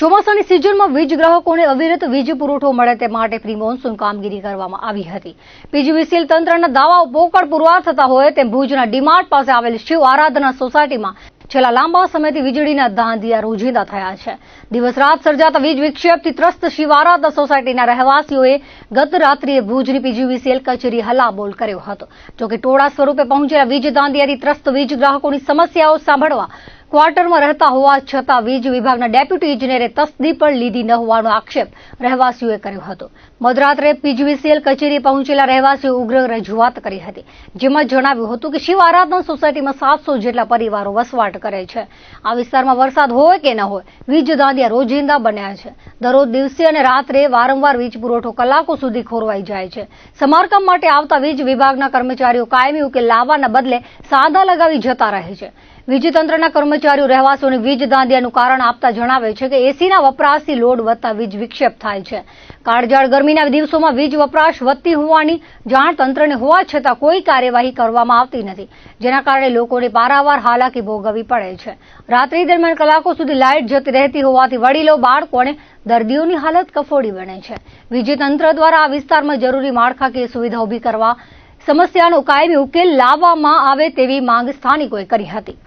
ચોમાસાની સિઝનમાં વીજ ગ્રાહકોને અવિરત વીજ પુરવઠો મળે તે માટે પ્રી મોન્સૂન કામગીરી કરવામાં આવી હતી. પીજીવીસીએલ તંત્રના દાવાઓ પોકળ પુરવાર થતા હોય તેમ ભુજના ડીમાર્ટ પાસે આવેલ શિવ આરાધના સોસાયટીમાં છેલ્લા લાંબા સમયથી વીજળીના ધાંધિયા રોજિંદા થયા છે. દિવસ રાત સર્જાતા વીજ વિક્ષેપથી ત્રસ્ત શિવ આરાધના સોસાયટીના રહેવાસીઓએ ગત રાત્રિએ ભુજની પીજીવીસીએલ કચેરી હલ્લાબોલ કર્યો હતો. જોકે ટોળા સ્વરૂપે પહોંચેલા વીજ ધાંધિયાથી ત્રસ્ત વીજ ગ્રાહકોની સમસ્યાઓ સાંભળવા ક્વાર્ટરમાં રહેતા હોવા છતાં વીજ વિભાગના ડેપ્યુટી ઇજનેરે તસ્દી પણ લીધી ન હોવાનો આક્ષેપ રહેવાસીઓએ કર્યો હતો. મધરાત્રે પીજીવીસીએલ કચેરી પહોંચેલા રહેવાસીઓ ઉગ્ર રજૂઆત કરી હતી. જેમાં જણાવ્યું હતું કે શિવ આરાધના સોસાયટીમાં સાતસો જેટલા પરિવારો વસવાટ કરે છે. આ વિસ્તારમાં વરસાદ હોય કે ન હોય, વીજ દાંડિયા રોજિંદા બન્યા છે. દરરોજ દિવસે અને રાત્રે વારંવાર વીજ પુરવઠો કલાકો સુધી ખોરવાઈ જાય છે. સમારકામ માટે આવતા વીજ વિભાગના કર્મચારીઓ કાયમી ઉકેલ લાવવાના બદલે સાદા લગાવી જતા રહે છે. વીજતંત્રના કર્મચારીઓ રહેવાસીઓને વીજ દાંડિયાનું કારણ આપતા જણાવે છે કે એસીના વપરાશથી લોડ વધતા વીજ વિક્ષેપ થાય છે. કાળજાળ ગરમીના દિવસોમાં વીજ વપરાશ વધતી હોવાની જાણ તંત્રને હોવા છતાં કોઈ કાર્યવાહી કરવામાં આવતી નથી, જેના કારણે લોકોને પારાવાર હાલાકી ભોગવવી પડે છે. રાત્રિ દરમિયાન કલાકો સુધી લાઇટ જતી રહેતી હોવાથી વડીલો, બાળકો અને દર્દીઓની હાલત કફોડી બને છે. વીજતંત્ર દ્વારા આ વિસ્તારમાં જરૂરી માળખાકીય સુવિધા ઊભી કરવા સમસ્યાનો કાયમી ઉકેલ લાવવામાં આવે તેવી માંગ સ્થાનિકોએ કરી હતી.